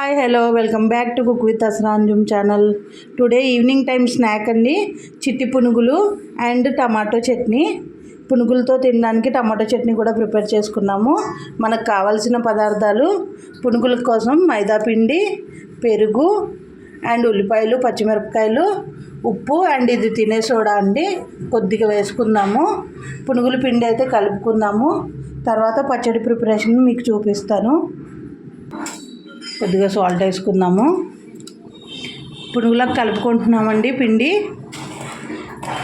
Hi hello welcome back to cook with Asranjum channel. Today evening time snack అండి చిట్టి పునుగులు and tomato chutney. పునుగులతో తినడానికి tomato chutney కూడా prepare చేసుకున్నాము. మనకు కావాల్సిన పదార్థాలు పునుగుల కోసం మైదా పిండి పెరుగు అండ్ ఉల్లిపాయలు పచ్చిమిరపకాయలు ఉప్పు అండ్ ఇది తినే సోడా అండి. కొద్దిగా వేసుకుందాము. పునుగుల పిండి అయితే కలుపుకుందాము. తర్వాత పచ్చడి ప్రిపరేషన్ మీకు చూపిస్తాను. కొద్దిగా సాల్ట్ వేసుకుందాము. పునుగులకు కలుపుకుంటున్నామండి పిండి.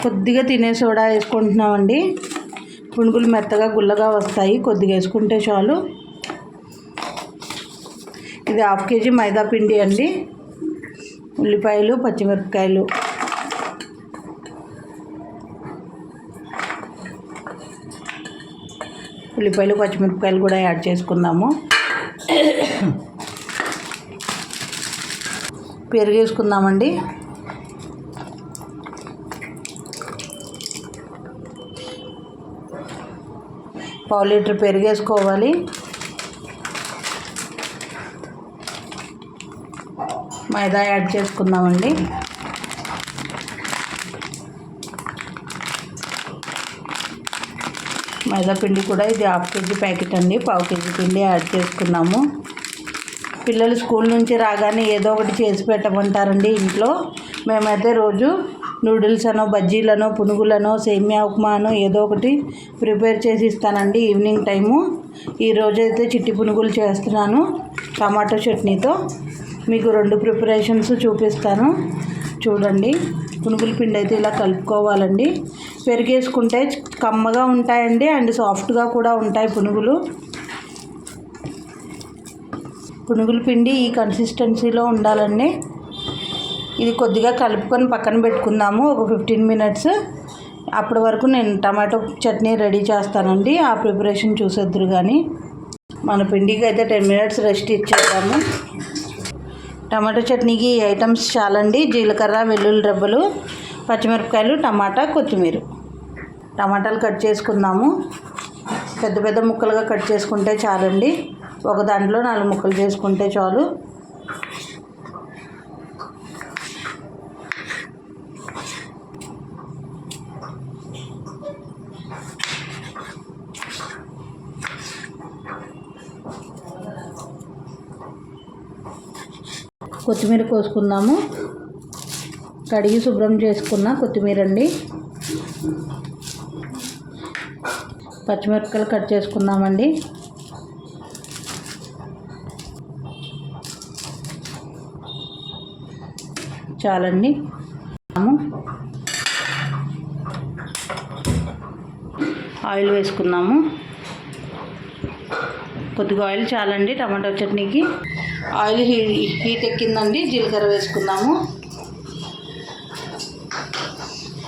కొద్దిగా తినే సోడా వేసుకుంటున్నామండి. పునుగులు మెత్తగా గుల్లగా వస్తాయి కొద్దిగా వేసుకుంటే చాలు. ఇది హాఫ్ కేజీ మైదా పిండి అండి. ఉల్లిపాయలు పచ్చిమిరపకాయలు. ఉల్లిపాయలు పచ్చిమిరపకాయలు కూడా యాడ్ చేసుకుందాము. పెరిగేసుకుందామండి. పావు లీటర్ పెరిగేసుకోవాలి. మైదా యాడ్ చేసుకుందామండి. మైదా పిండి కూడా ఇది హాఫ్ కేజీ ప్యాకెట్ అండి. పావు కేజీ పిండి యాడ్ చేసుకున్నాము. పిల్లలు స్కూల్ నుంచి రాగానే ఏదో ఒకటి చేసి పెట్టమంటారండి ఇంట్లో. మేమైతే రోజు నూడిల్స్ అనో బజ్జీలనో పునుగులనో సేమియా ఉప్మానో ఏదో ఒకటి ప్రిపేర్ చేసి ఇస్తానండి ఈవినింగ్ టైము. ఈరోజు అయితే చిట్టి పునుగులు చేస్తున్నాను టమాటో చట్నీతో. మీకు రెండు ప్రిపరేషన్స్ చూపిస్తాను. చూడండి. పునుగుల పిండి అయితే ఇలా కలుపుకోవాలండి. పెరిగేసుకుంటే కమ్మగా ఉంటాయండి అండ్ సాఫ్ట్గా కూడా ఉంటాయి పునుగులు. పునుగుల పిండి ఈ కన్సిస్టెన్సీలో ఉండాలండి. ఇది కొద్దిగా కలుపుకొని పక్కన పెట్టుకుందాము ఒక ఫిఫ్టీన్ మినిట్స్ అప్పటి వరకు నేను టమాటో చట్నీ రెడీ చేస్తానండి. ఆ ప్రిపరేషన్ చూసేద్దరు కానీ మన పిండికి అయితే టెన్ మినిట్స్ రెస్ట్ ఇచ్చేద్దాము. టమాటో చట్నీకి ఈ ఐటమ్స్ చాలండి. జీలకర్ర వెల్లుల్లి రెబ్బలు పచ్చిమిరపకాయలు టమాటా కొత్తిమీర. టమాటాలు కట్ చేసుకుందాము. పెద్ద పెద్ద ముక్కలుగా కట్ చేసుకుంటే చాలండి. ఒక దాంట్లో నాలుగు ముక్కలు చేసుకుంటే చాలు. కొత్తిమీర కోసుకుందాము. కడిగి శుభ్రం చేసుకున్న కొత్తిమీర అండి పచ్చిమిరపకాయలు కట్ చేసుకుందామండి. చాలండి. ఆయిల్ వేసుకుందాము. కొద్దిగా ఆయిల్ చాలండి టమాటో చట్నీకి. ఆయిల్ హీ హీట్ ఎక్కిందండి జీలకర్ర వేసుకుందాము.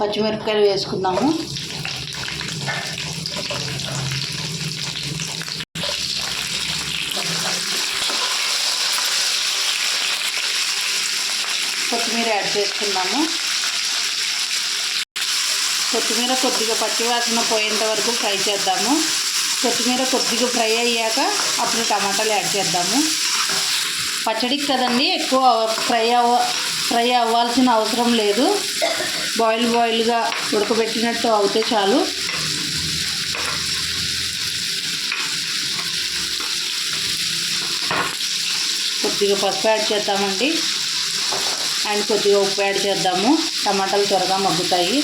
పచ్చిమిరపకాయలు వేసుకుందాము కొత్తిమీర యాడ్ చేసుకుందాము. కొత్తిమీర కొద్దిగా పచ్చివాసన పోయేంత వరకు ఫ్రై చేద్దాము. కొత్తిమీర కొద్దిగా ఫ్రై అయ్యాక అప్పుడు టమాటాలు యాడ్ చేద్దాము. పచ్చడికి కదండి ఎక్కువ ఫ్రై అవ్వ ఫ్రై అవ్వాల్సిన అవసరం లేదు. బాయిల్ బాయిల్గా ఉడకబెట్టినట్టు అవుతే చాలు. కొద్దిగా పసుపు యాడ్ చేద్దామండి. అండ్ కొద్దిగా ఉప్పు యాడ్ చేద్దాము. టమాటాలు త్వరగా మగ్గుతాయి.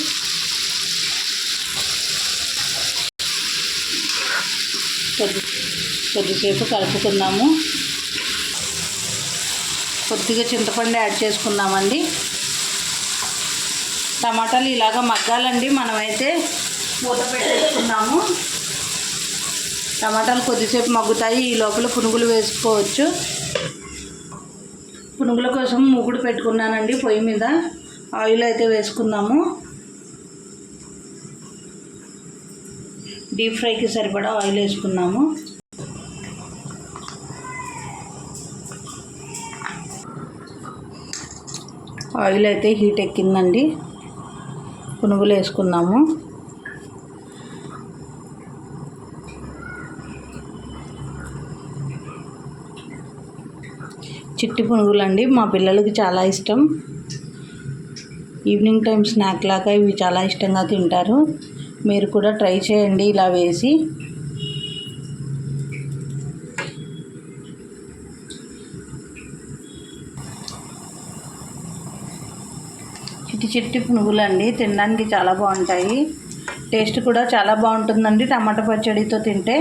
కొద్ది కొద్దిసేపు కలుపుకుందాము. కొద్దిగా చింతపండు యాడ్ చేసుకుందామండి. టమాటాలు ఇలాగ మగ్గాలండి. మనమైతే మూత పెట్టేసుకున్నాము టమాటాలు కొద్దిసేపు మగ్గుతాయి. ఈ లోపల పునుగులు వేసుకోవచ్చు. పునుగుల కోసం మూగుడు పెట్టుకున్నానండి పొయ్యి మీద. ఆయిల్ అయితే వేసుకుందాము. డీప్ ఫ్రైకి సరిపడా ఆయిల్ వేసుకున్నాము ఆయిల్ అయితే హీట్ ఎక్కిందండి. పునుగులు వేసుకున్నాము చిట్టి పునుగులు అండి మా పిల్లలకి చాలా ఇష్టం. ఈవినింగ్ టైం స్నాక్ లాగా ఇవి చాలా ఇష్టంగా తింటారు. మీరు కూడా ట్రై చేయండి ఇలా వేసి. చిట్టి చిట్టి పునుగులు అండి తినడానికి చాలా బాగుంటాయి. టేస్ట్ కూడా చాలా బాగుంటుందండి టమాటా పచ్చడితో తింటే.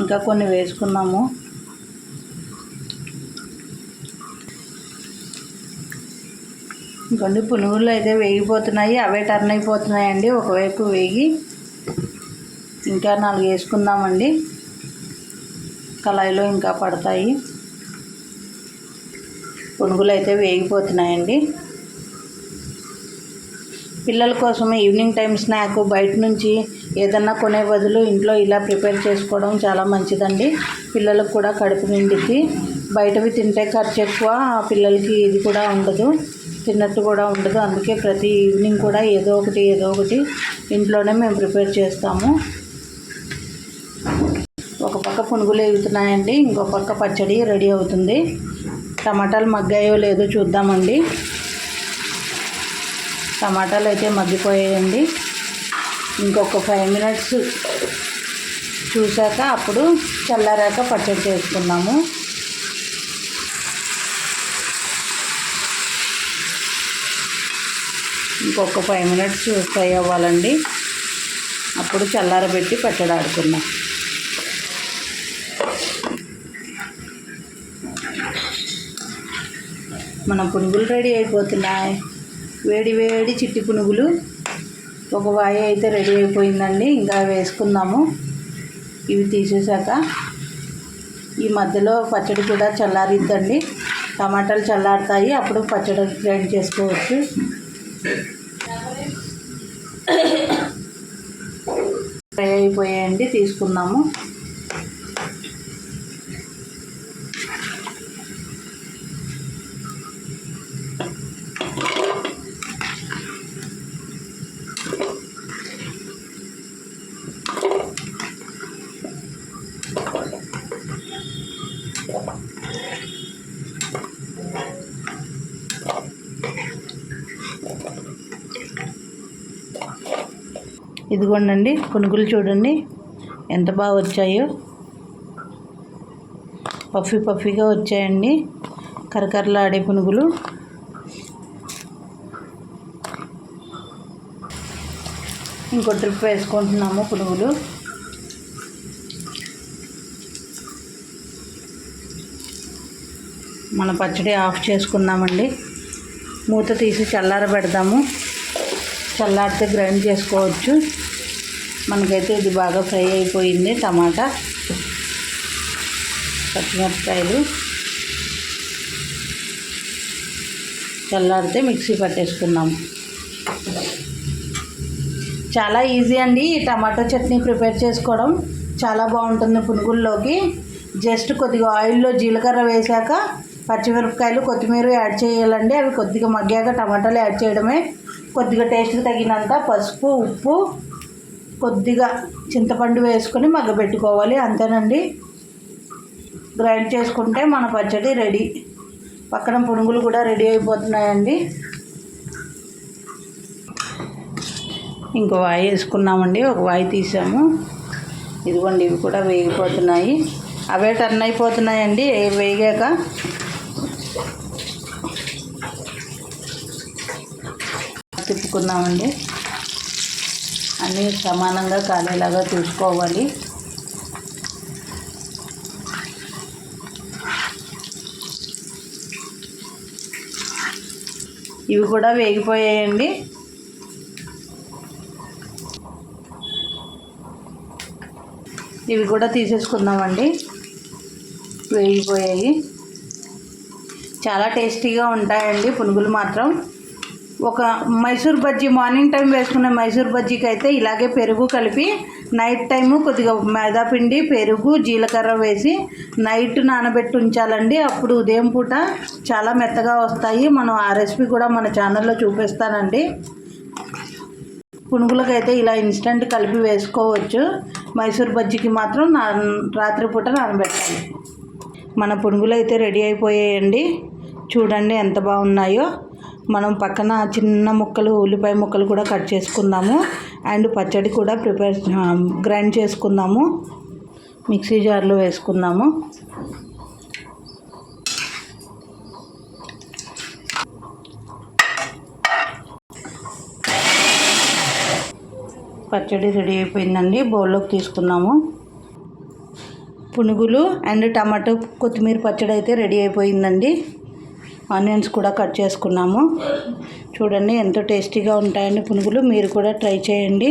ఇంకా కొన్ని వేసుకున్నాము. ఇంకొన్ని పునుగులు అయితే వేగిపోతున్నాయి అవే టర్న్ అయిపోతున్నాయండి. ఒకవైపు వేగి ఇంకా నాలుగు వేసుకుందామండి. కళాయిలో ఇంకా పడతాయి. పునుగులు అయితే వేగిపోతున్నాయండి. పిల్లల కోసం ఈవినింగ్ టైం స్నాక్ బయట నుంచి ఏదన్నా కొనే బదులు ఇంట్లో ఇలా ప్రిపేర్ చేసుకోవడం చాలా మంచిదండి. పిల్లలకు కూడా కడుపు నిండిద్ది. బయటవి తింటే ఖర్చు ఎక్కువ ఆ పిల్లలకి ఇది కూడా ఉండదు. తిన్నట్టు కూడా ఉండదు. అందుకే ప్రతి ఈవినింగ్ కూడా ఏదో ఒకటి ఏదో ఒకటి ఇంట్లోనే మేము ప్రిపేర్ చేస్తాము. ఒక పక్క పునుగులు ఎగుతున్నాయండి. ఇంకో పక్క పచ్చడి రెడీ అవుతుంది. టమాటాలు మగ్గాయో లేదో చూద్దామండి. టమాటాలు అయితే మగ్గిపోయాయండి. ఇంకొక ఫైవ్ మినిట్స్ చూశాక అప్పుడు చల్లారాక పచ్చడి చేసుకున్నాము. ఇంకొక ఫైవ్ మినిట్స్ ఫ్రై అవ్వాలండి. అప్పుడు చల్లారబెట్టి పచ్చడి ఆడుకున్నాం మన పునుగులు రెడీ అయిపోతున్నాయి. వేడి వేడి చిట్టి పునుగులు. ఒక వాయి అయితే రెడీ అయిపోయిందండి. ఇంకా వేసుకుందాము. ఇవి తీసేసాక ఈ మధ్యలో పచ్చడి కూడా చల్లారిద్దండి. టమాటాలు చల్లారుతాయి. అప్పుడు పచ్చడి గ్రైండ్ చేసుకోవచ్చు. ఫ్రై అయిపోయాయండి తీసుకున్నాము ఇదిగోండి పునుగులు చూడండి. ఎంత బాగా వచ్చాయో. పఫీ పఫీగా వచ్చాయండి. కరకరలాడే పునుగులు. ఇంకో ట్రిప్ వేసుకుంటున్నాము పునుగులు. మన పచ్చడి ఆఫ్ చేసుకుందామండి. మూత తీసి చల్లార పెడదాము చల్లారితే గ్రైండ్ చేసుకోవచ్చు. మనకైతే ఇది బాగా ఫ్రై అయిపోయింది టమాటా. పచ్చిమిరపకాయలు. చల్లారితే మిక్సీ పట్టేసుకున్నాము చాలా ఈజీ అండి ఈ టమాటో చట్నీ ప్రిపేర్ చేసుకోవడం. చాలా బాగుంటుంది పునుగుల్లోకి. జస్ట్ కొద్దిగా ఆయిల్లో జీలకర్ర వేశాక పచ్చిమిరపకాయలు కొత్తిమీర యాడ్ చేయాలండి. అవి కొద్దిగా మగ్గాక టమాటాలు యాడ్ చేయడమే. కొద్దిగా టేస్ట్కి తగినంత పసుపు ఉప్పు కొద్దిగా చింతపండు వేసుకొని మగ్గబెట్టుకోవాలి అంతేనండి. గ్రైండ్ చేసుకుంటే మన పచ్చడి రెడీ పక్కన పునుగులు కూడా రెడీ అయిపోతున్నాయండి. ఇంకో వాయి వేసుకున్నామండి ఒక వాయి తీసాము. ఇదిగోండి ఇవి కూడా వేగిపోతున్నాయి. అవే టర్న్ అయిపోతున్నాయండి వేగాక. తిప్పుకుందామండి అన్నీ సమానంగా కాలేలాగా చూసుకోవాలి ఇవి కూడా వేగిపోయాయండి. ఇవి కూడా తీసేసుకుందామండి. వేగిపోయాయి. చాలా టేస్టీగా ఉంటాయండి. పునుగులు మాత్రం ఒక మైసూర్ బజ్జీ మార్నింగ్ టైం వేసుకునే మైసూర్ బజ్జీకి అయితే ఇలాగే పెరుగు కలిపి నైట్ టైము కొద్దిగా మైదా పిండి పెరుగు జీలకర్ర వేసి నైట్ నానబెట్టి ఉంచాలండి. అప్పుడు ఉదయం పూట చాలా మెత్తగా వస్తాయి. మనం ఆ రెసిపీ కూడా మన ఛానల్లో చూపిస్తానండి. పునుగులకైతే ఇలా ఇన్స్టెంట్ కలిపి వేసుకోవచ్చు. మైసూర్ బజ్జీకి మాత్రం నా రాత్రిపూట నానబెట్టాలి. మన పునుగులు అయితే రెడీ అయిపోయాయండి. చూడండి ఎంత బాగున్నాయో. మనం పక్కన చిన్న ముక్కలు ఉల్లిపాయ ముక్కలు కూడా కట్ చేసుకుందాము. అండ్ పచ్చడి కూడా ప్రిపేర్ గ్రైండ్ చేసుకుందాము. మిక్సీ జార్లో వేసుకుందాము. పచ్చడి రెడీ అయిపోయిందండి. బౌల్లోకి తీసుకున్నాము. పునుగులు అండ్ టమాటో కొత్తిమీర పచ్చడి అయితే రెడీ అయిపోయిందండి. ఆనియన్స్ కూడా కట్ చేసుకున్నాము. చూడండి ఎంతో టేస్టీగా ఉంటాయండి పునుగులు. మీరు కూడా ట్రై చేయండి.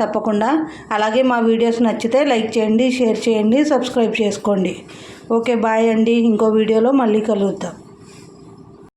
తప్పకుండా. అలాగే మా వీడియోస్ నచ్చితే లైక్ చేయండి షేర్ చేయండి సబ్స్క్రైబ్ చేసుకోండి. ఓకే బాయ్ అండి. ఇంకో వీడియోలో మళ్ళీ కలుగుతాం